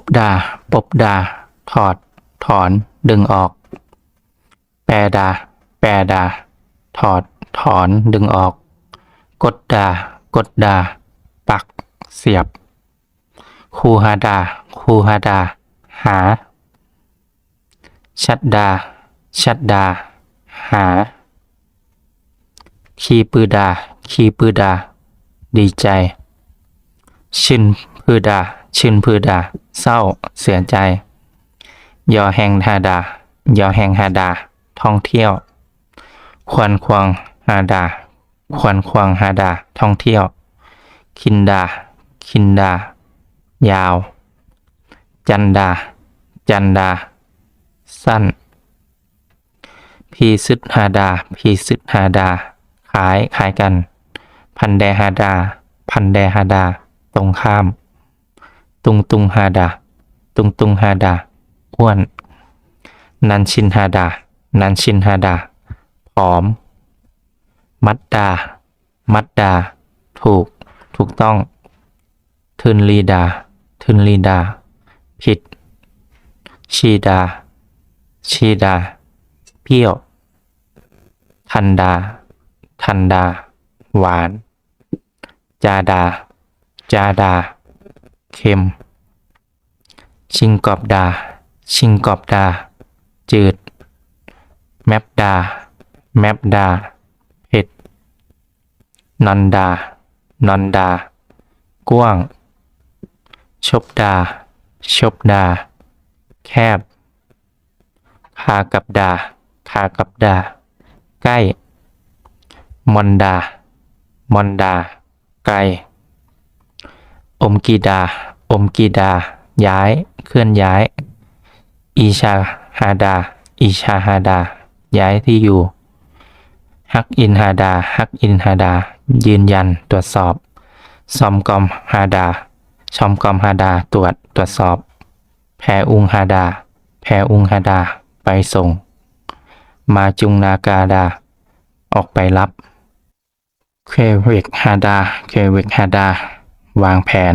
บดา ปบดา ถอด ถอน ดึงออก แปรดา แปรดา ถอด ถอน ดึงออก กดดา กดดา ปัก เสียบ คูหาดา คูหาดา หา ชัดดา ชัดดา หาขีปือดาขีปือดา ดีใจ ชินพือดา ชินพือดา เศร้า เสียใจ ยอแหงฮาดา ยอแหงฮาดา ท่องเที่ยว ควันควงฮาดา ควันควงฮาดา ท่องเที่ยว คินดา คินดา ยาว จันดา จันดา สั้น พีซึดฮาดา พีซึดฮาดา ขาย ขายกัน พันแดฮาดา พันแดฮาดา ตรงข้าม ตุงตุงฮาดา ตุงตุงฮาดา อ้วน นันชินฮาดา นันชินฮาดา ผอม มัดดา มัดดา ถูก ถูกต้อง ทึนลีดา ทึนลีดา ผิด ชีดา ชีดาเปรี้ยว ทันดา ทันดา หวาน จาดา จาดา เค็ม ชิงกอบดา ชิงกอบดา จืด แมปดา แมปดา เผ็ด นอนดา นอนดา กว้าง ชบดา ชบดา แคบ คากับดา คากับดา ใกล้ มอนดา มอนดา ไกล อมกีดา อมกีดา ย้าย เคลื่อนย้าย อีชาฮาดา อีชาฮาดา ย้ายที่อยู่ ฮักอินฮาดา ฮักอินฮาดา ยืนยัน ตรวจสอบ ซอมกอมฮาดา ชอมกอมฮาดา ตรวจ ตรวจสอบ แพอุงฮาดา แพอุงฮาดา ไปส่ง มาจุงนากาดา ออกไปรับ เคเวกฮาดา เคเวกฮาดา วางแผน